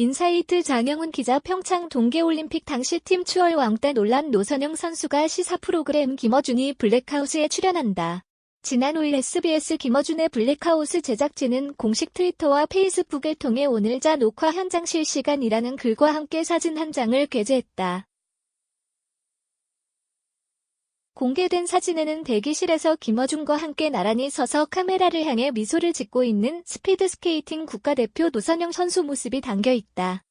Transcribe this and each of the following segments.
인사이트 장영훈 기자 평창 동계올림픽 당시 팀 추월 왕따 논란 노선영 선수가 시사 프로그램 김어준이 블랙하우스에 출연한다. 지난 5일 SBS 김어준의 블랙하우스 제작진은 공식 트위터와 페이스북을 통해 오늘자 녹화 현장 실시간이라는 글과 함께 사진 한 장을 게재했다. 공개된 사진에는 대기실에서 김어준과 함께 나란히 서서 카메라를 향해 미소를 짓고 있는 스피드스케이팅 국가대표 노선영 선수 모습이 담겨 있다.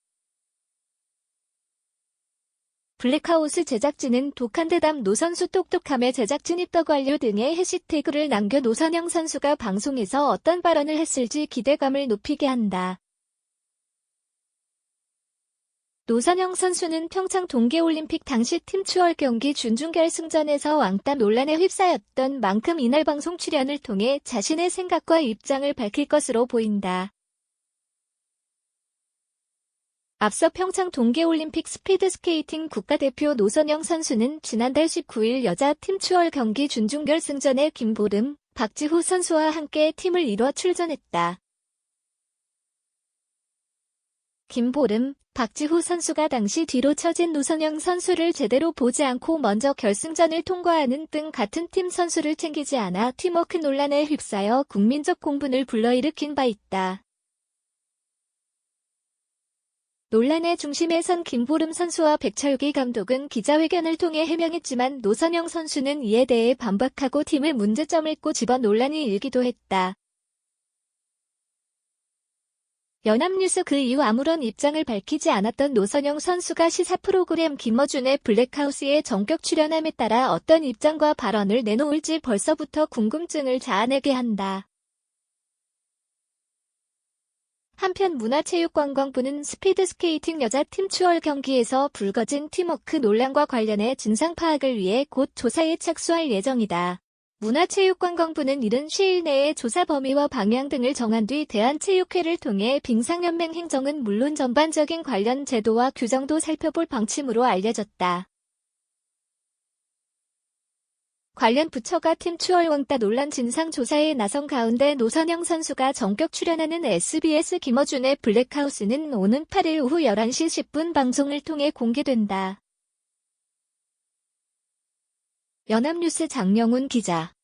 블랙하우스 제작진은 독한 대담 노선수 똑똑함의 제작진 입덕 완료 등의 해시태그를 남겨 노선영 선수가 방송에서 어떤 발언을 했을지 기대감을 높이게 한다. 노선영 선수는 평창 동계올림픽 당시 팀 추월 경기 준중결승전에서 왕따 논란에 휩싸였던 만큼 이날 방송 출연을 통해 자신의 생각과 입장을 밝힐 것으로 보인다. 앞서 평창 동계올림픽 스피드스케이팅 국가대표 노선영 선수는 지난달 19일 여자 팀 추월 경기 준중결승전에 김보름, 박지후 선수와 함께 팀을 이뤄 출전했다. 김보름, 박지후 선수가 당시 뒤로 처진 노선영 선수를 제대로 보지 않고 먼저 결승전을 통과하는 등 같은 팀 선수를 챙기지 않아 팀워크 논란에 휩싸여 국민적 공분을 불러일으킨 바 있다. 논란의 중심에 선 김보름 선수와 백철기 감독은 기자회견을 통해 해명했지만 노선영 선수는 이에 대해 반박하고 팀을 문제점을 꼬집어 논란이 일기도 했다. 연합뉴스 그 이후 아무런 입장을 밝히지 않았던 노선영 선수가 시사 프로그램 김어준의 블랙하우스에 전격 출연함에 따라 어떤 입장과 발언을 내놓을지 벌써부터 궁금증을 자아내게 한다. 한편 문화체육관광부는 스피드스케이팅 여자팀 추월 경기에서 불거진 팀워크 논란과 관련해 진상 파악을 위해 곧 조사에 착수할 예정이다. 문화체육관광부는 이른 시일 내에 조사 범위와 방향 등을 정한 뒤 대한체육회를 통해 빙상연맹 행정은 물론 전반적인 관련 제도와 규정도 살펴볼 방침으로 알려졌다. 관련 부처가 팀 추월 왕따 논란 진상 조사에 나선 가운데 노선영 선수가 전격 출연하는 SBS 김어준의 블랙하우스는 오는 8일 오후 11시 10분 방송을 통해 공개된다. 연합뉴스 장영훈 기자